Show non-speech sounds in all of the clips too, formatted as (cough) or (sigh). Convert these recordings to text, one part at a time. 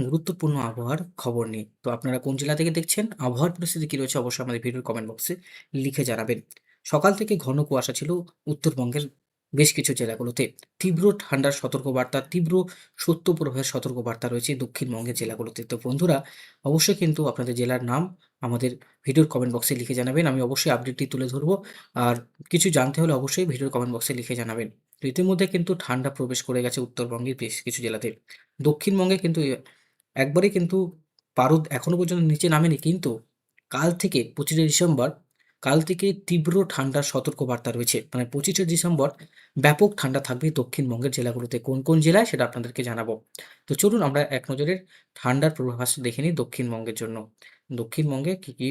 গুরুত্বপূর্ণ আবহাওয়ার খবর নিয়ে। তো আপনারা কোন জেলা থেকে দেখছেন? আবহাওয়ার পরিস্থিতি কী রয়েছে অবশ্যই আমাদের ভিডিওর কমেন্ট বক্সে লিখে জানাবেন। সকাল থেকে ঘন কুয়াশা ছিল উত্তরবঙ্গের বেশ কিছু জেলাগুলোতে। তীব্র ঠান্ডার সতর্কবার্তা, তীব্র সত্য শৈত্যপ্রবাহের সতর্কবার্তা রয়েছে দক্ষিণবঙ্গের জেলাগুলোতে। তো বন্ধুরা অবশ্যই কিন্তু আপনাদের জেলার নাম আমাদের ভিডিওর কমেন্ট বক্সে লিখে জানাবেন। আমি অবশ্যই আপডেটটি তুলে ধরবো। আর কিছু জানতে হলে অবশ্যই ভিডিওর কমেন্ট বক্সে লিখে জানাবেন। ইতিমধ্যে কিন্তু ঠান্ডা প্রবেশ করে গেছে উত্তরবঙ্গের বেশ কিছু জেলাতে। দক্ষিণবঙ্গে কিন্তু এ একবারেই কিন্তু পারদ এখনও পর্যন্ত নিচে নামেনি। কিন্তু কাল থেকে ২৫শে ডিসেম্বর কাল থেকে তীব্র ঠান্ডার সতর্কবার্তা রয়েছে। মানে ২৫শে ডিসেম্বর ব্যাপক ঠান্ডা থাকবে দক্ষিণবঙ্গের জেলাগুলোতে। কোন, কোন জেলায় সেটা আপনাদেরকে জানাব। তো চলুন আমরা এক নজরে ঠান্ডার পূর্বাভাস দেখে নিই দক্ষিণবঙ্গের জন্য। দক্ষিণবঙ্গে কি, কি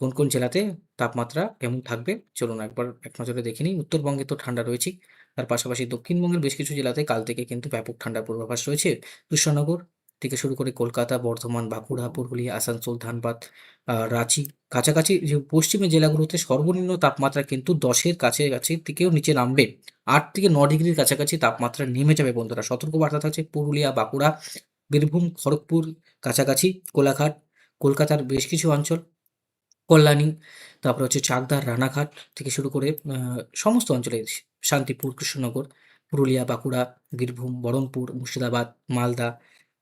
কোন, কোন জেলাতে তাপমাত্রা কেমন থাকবে চলুন একবার এক নজরে দেখে নিই। উত্তরবঙ্গে তো ঠান্ডা রয়েছেই। তার পাশাপাশি দক্ষিণবঙ্গের বেশ কিছু জেলাতে কাল থেকে কিন্তু ব্যাপক ঠান্ডার পূর্বাভাস রয়েছে। কৃষ্ণনগর থেকে শুরু করে কলকাতা, বর্ধমান, বাঁকুড়া, পুরুলিয়া, আসানসোল, ধানবাদ, রাঁচি কাছাকাছি যে পশ্চিমের জেলাগুলোতে সর্বনিম্ন তাপমাত্রা কিন্তু ১০ এর কাছাকাছি থেকেও নিচে নামবে। আট থেকে ন ডিগ্রির কাছাকাছি তাপমাত্রা নেমে যাবে বন্ধুরা। সতর্কবার্তা থাকছে পুরুলিয়া, বাঁকুড়া, বীরভূম, খড়গপুর কাছাকাছি, কোলাঘাট, কলকাতার বেশ কিছু অঞ্চল, কল্যাণী, তারপরে হচ্ছে চাকদাহ, রানাঘাট থেকে শুরু করে সমস্ত অঞ্চলে শান্তিপুর, কৃষ্ণনগর, পুরুলিয়া, বাঁকুড়া, বীরভূম, বহরমপুর, মুর্শিদাবাদ, মালদা,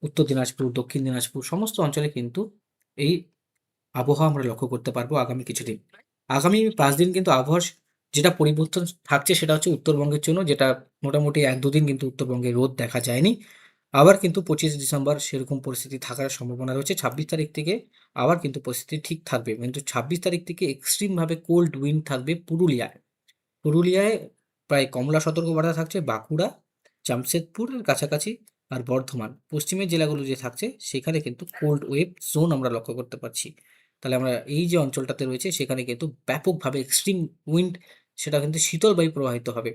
উত্তর দিনাজপুর, দক্ষিণ দিনাজপুর সমস্ত অঞ্চলে কিন্তু এই আবহাওয়া আমরা লক্ষ্য করতে পারব আগামী কিছুদিন। আগামী পাঁচ দিন কিন্তু আবহাওয়ার যেটা পরিবর্তন থাকছে সেটা হচ্ছে উত্তরবঙ্গের জন্য যেটা মোটামুটি এক দুদিন কিন্তু উত্তরবঙ্গে রোদ দেখা যায়নি। আবার কিন্তু ২৫ ডিসেম্বর সেরকম পরিস্থিতি থাকার সম্ভাবনা রয়েছে। ২৬ তারিখ থেকে আবার কিন্তু পরিস্থিতি ঠিক থাকবে। কিন্তু ২৬ তারিখ থেকে এক্সট্রিম ভাবে কোল্ড উইন্ড থাকবে পুরুলিয়ায়। পুরুলিয়ায় প্রায় কমলা সতর্কবার্তা থাকছে বাঁকুড়া, জামশেদপুরের কাছাকাছি আর বর্ধমান। পশ্চিমের জেলাগুলো যে থাকছে সেখানে কিন্তু কোল্ড ওয়েভ জোন আমরা লক্ষ্য করতে পারছি। তাহলে আমরা এই যে অঞ্চলটাতে রয়েছে সেখানে কিন্তু ব্যাপকভাবে এক্সট্রিম উইন্ড সেটা কিন্তু শীতল বায়ু প্রবাহিত হবে।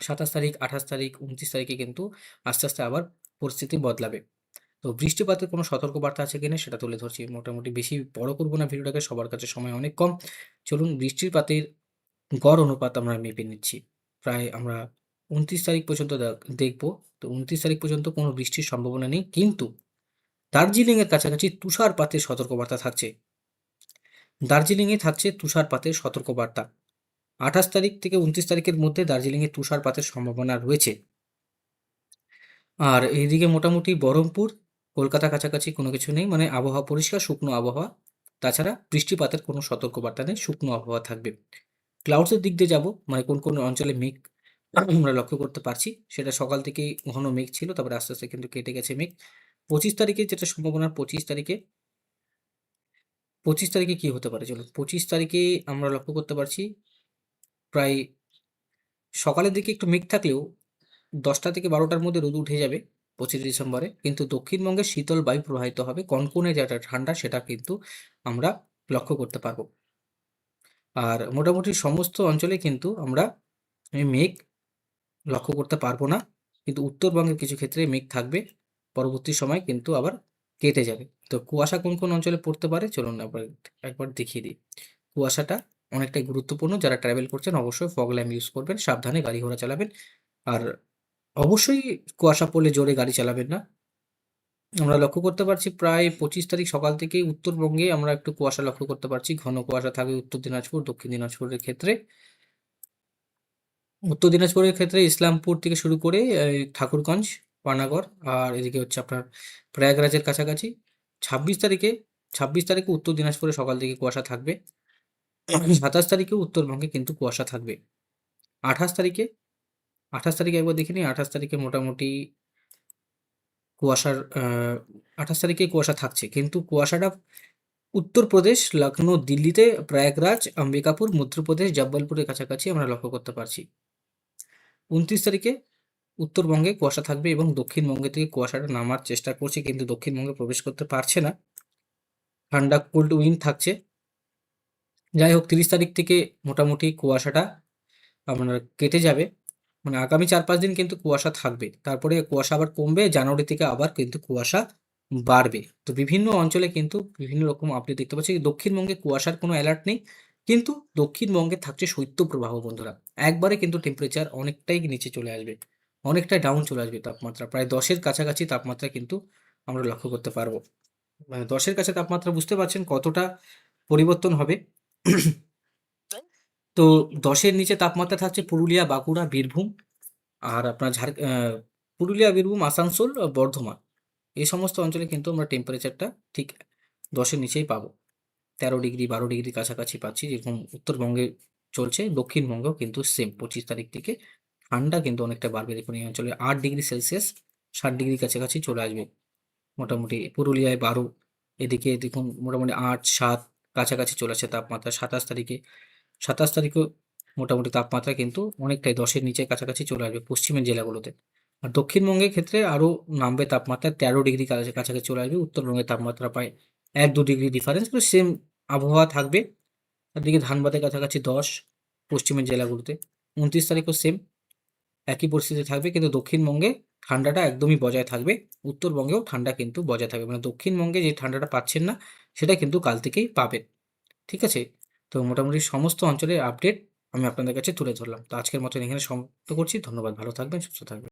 ২৭ তারিখ, ২৮ তারিখ, ২৯ তারিখে কিন্তু আস্তে, আস্তে আবার পরিস্থিতি বদলাবে। তো বৃষ্টিপাতের কোনো সতর্কবার্তা আছে কিনা সেটা তুলে ধরছি। মোটামুটি বেশি বড় করব না ভিডিওটাকে সবার কাছে সময় অনেক কম। চলুন বৃষ্টিপাতের গড় অনুপাত আমরা মেপে নিচ্ছি। প্রায় আমরা ২৯ তারিখ পর্যন্ত দেখব। তো ২৯ তারিখ পর্যন্ত কোনো বৃষ্টির সম্ভাবনা নেই। কিন্তু দার্জিলিংয়ের কাছাকাছি তুষারপাতের সতর্কবার্তা থাকছে। দার্জিলিংয়ে থাকছে তুষারপাতের সতর্কবার্তা। ২৮ তারিখ থেকে ২৯ তারিখের মধ্যে দার্জিলিংয়ে তুষারপাতের সম্ভাবনা রয়েছে। আর এইদিকে মোটামুটি বহরমপুর, কলকাতা কাছাকাছি কোনো কিছু নেই। মানে আবহাওয়া পরিষ্কার শুকনো আবহাওয়া। তাছাড়া বৃষ্টিপাতের কোনো সতর্কবার্তা নেই। শুকনো আবহাওয়া থাকবে। ক্লাউডসের দিক দিয়ে যাব। মানে কোন, কোন অঞ্চলে মেঘ আমরা লক্ষ্য করতে পারছি। সেটা সকাল থেকেই ঘন মেঘ ছিল। তারপরে আস্তে, আস্তে কিন্তু কেটে গেছে মেঘ। ২৫ তারিখে যেটা সম্ভাবনা ২৫ তারিখে ২৫ তারিখে কি হতে পারে চলুন। ২৫ তারিখে আমরা লক্ষ্য করতে পারছি প্রায় সকালের দিকে একটু মেঘ থাকলেও ১০টা থেকে ১২টার মধ্যে রোদ উঠে যাবে ২৫ ডিসেম্বরে। কিন্তু দক্ষিণবঙ্গে শীতল বায়ু প্রবাহিত হবে। কনকনে যেটা ঠান্ডা সেটা কিন্তু আমরা লক্ষ্য করতে পারব। আর মোটামুটি সমস্ত অঞ্চলে কিন্তু আমরা মেঘ লক্ষ্য করতে পারব না। কিন্তু উত্তরবঙ্গের কিছু ক্ষেত্রে মেঘ থাকবে। পরবর্তী সময় কিন্তু আবার কেটে যাবে। তো কুয়াশা কোন, কোন অঞ্চলে পড়তে পারে চলুন একবার একবার দেখিয়ে দিই। কুয়াশাটা অনেকটাই গুরুত্বপূর্ণ। যারা ট্রাভেল করছেন অবশ্যই ফগ ল্যাম্প ইউজ করবেন। সাবধানে গাড়ি ঘোড়া চালাবেন। আর অবশ্যই কুয়াশা পড়লে জোরে গাড়ি চালাবেন না। আমরা লক্ষ্য করতে পারছি প্রায় ২৫ তারিখ সকাল থেকেই উত্তরবঙ্গে আমরা একটু কুয়াশা লক্ষ্য করতে পারছি। ঘন কুয়াশা থাকবে উত্তর দিনাজপুর, দক্ষিণ দিনাজপুরের ক্ষেত্রে। উত্তর দিনাজপুরের ক্ষেত্রে ইসলামপুর থেকে শুরু করে ঠাকুরগঞ্জ, পানাগড় আর এদিকে হচ্ছে আপনার প্রয়াগরাজের কাছাকাছি। ২৬ তারিখে ২৬ তারিখে উত্তর দিনাজপুরে সকাল থেকে কুয়াশা থাকবে। (clears throat) সাতাশ তারিখে উত্তরবঙ্গে কিন্তু কুয়াশা থাকবে। ২৮ তারিখে ২৮ তারিখে একবার দেখে নিই। ২৮ তারিখে মোটামুটি কুয়াশার আঠাশ তারিখে কুয়াশা থাকছে। কিন্তু কুয়াশাটা উত্তরপ্রদেশ, লখনৌ, দিল্লিতে, প্রয়াগরাজ, অম্বিকাপুর, মধ্যপ্রদেশ, জব্বলপুরের কাছাকাছি আমরা লক্ষ্য করতে পারছি। ২৯ তারিখে উত্তরবঙ্গে কুয়াশা থাকবে এবং দক্ষিণবঙ্গে থেকে কুয়াশাটা নামার চেষ্টা করছে কিন্তু দক্ষিণবঙ্গে প্রবেশ করতে পারছে না। ঠান্ডা কোল্ড উইন্ড থাকছে। যাই হোক ৩০ তারিখ থেকে মোটামুটি কুয়াশাটা আপনার কেটে যাবে। মানে আগামী ৪-৫ দিন কিন্তু কুয়াশা থাকবে। তারপরে কুয়াশা আবার কমবে। জানুয়ারি থেকে আবার কিন্তু কুয়াশা বাড়বে। তো বিভিন্ন অঞ্চলে কিন্তু বিভিন্ন রকম আপডেট দেখতে পাচ্ছি। দক্ষিণবঙ্গে কুয়াশার কোনো অ্যালার্ট নেই। কিন্তু দক্ষিণবঙ্গে থাকছে শৈত্যপ্রবাহ বন্ধুরা। একবারে কিন্তু টেম্পারেচার অনেকটাই নিচে চলে আসবে। অনেকটাই ডাউন চলে আসবে তাপমাত্রা। প্রায় দশের কাছাকাছি তাপমাত্রা কিন্তু আমরা লক্ষ্য করতে পারব মানে দশের কাছে তাপমাত্রা বুঝতে পারছেন কতটা পরিবর্তন হবে তো দশের নিচে তাপমাত্রা থাকছে পুরুলিয়া, বাঁকুড়া, বীরভূম আর আপনার ঝাড় পুরুলিয়া, বীরভূম, আসানসোল, বর্ধমান এই সমস্ত অঞ্চলে কিন্তু আমরা টেম্পারেচারটা ঠিক দশের নিচেই পাবো তেরো ডিগ্রি, বারো ডিগ্রি কাছাকাছি পাচ্ছি যেরকম উত্তরবঙ্গে চলছে। দক্ষিণবঙ্গেও কিন্তু সেম পঁচিশ তারিখ থেকে ঠান্ডা কিন্তু অনেকটা বাড়বে। দেখুন, এই অঞ্চলে আট ডিগ্রি সেলসিয়াস, ষাট ডিগ্রি কাছাকাছি চলে আসবে। মোটামুটি পুরুলিয়ায় বারো, এদিকে দেখুন মোটামুটি আট, সাত কাছাকাছি চলে আসছে তাপমাত্রা সাতাশ তারিখে। সাতাশ তারিখেও মোটামুটি তাপমাত্রা কিন্তু অনেকটাই দশের নিচে কাছাকাছি চলে আসবে পশ্চিমের জেলাগুলোতে। আর দক্ষিণবঙ্গের ক্ষেত্রে আরও নামবে তাপমাত্রা তেরো ডিগ্রি কাছা- কাছাকাছি চলে আসবে। উত্তরবঙ্গের তাপমাত্রা প্রায় এক দু ডিগ্রি ডিফারেন্স কিন্তু সেম আবহাওয়া থাকবে। এদিকে ধানবাদের কাছাকাছি দশ, পশ্চিমের জেলাগুলোতে। উনত্রিশ তারিখও সেম একই পরিস্থিতি থাকবে, কিন্তু দক্ষিণবঙ্গে ঠান্ডাটা একদমই বজায় থাকবে। উত্তরবঙ্গেও ঠান্ডা কিন্তু বজায় থাকবে। মানে দক্ষিণবঙ্গে যে ঠান্ডাটা পাচ্ছেন না, সেটা কিন্তু কাল থেকেই পাবেন। ঠিক আছে? তো মোটামুটি সমস্ত অঞ্চলের আপডেট আমি আপনাদের কাছে তুলে ধরলাম। তো আজকের মতন এখানে সমাপ্ত করছি। ধন্যবাদ। ভালো থাকবেন, সুস্থ থাকবেন।